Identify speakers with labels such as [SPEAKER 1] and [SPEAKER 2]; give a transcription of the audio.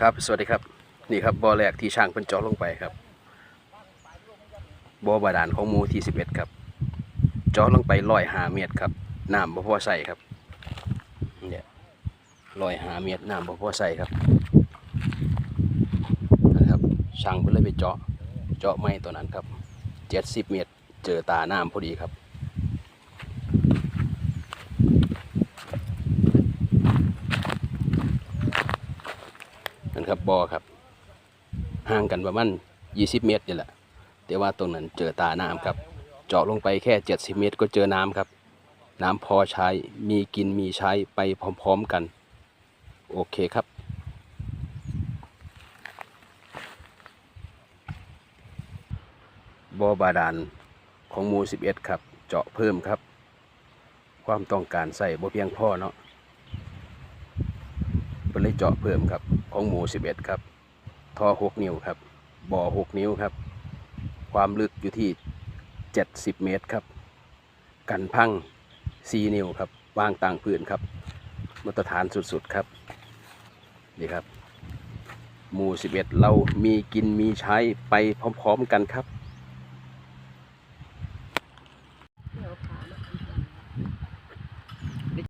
[SPEAKER 1] ครับ สวัสดีครับ นี่ครับบ่อแรกที่ช่างเพิ่นเจาะลงไปครับบ่อบาดาลของหมู่ที่11ครับเจาะลงไป105เมตรครับน้ำบ่พอใส่ครับเนี่ย105เมตรน้ำบ่พอใส่ครับนะครับช่างเพิ่นเลยไปเจาะเจาะไม้ตัวนั้นครับ70เมตร เจอตาน้ำพอดีครับ ครับบ่อครับ ห่างกันประมาณ20 เมตรนี่แหละ แต่ว่าตรงนั้นเจอตาน้ำครับ เจาะลงไปแค่ 70 เมตร ก็เจอน้ำครับ น้ำพอใช้มีกินมีใช้ไปพร้อมๆกัน โอเคครับบ่อบาดาลของหมู่11 ครับ เจาะเพิ่มครับ ความต้องการใส่บ่เพียงพอเนาะเพิ่นเลยเจาะเพิ่มครับ ของหมู11 ครับท่อ6 นิ้วครับ บ่อ 6 นิ้วครับ ความลึกอยู่ที่ 70 เมตรครับ กันพัง 4 นิ้วครับ วางต่างพื้นครับ มาตรฐานสุดๆครับ นี่ครับ หมู่ 11 เรามีกินมีใช้ไปพร้อมๆกันครับ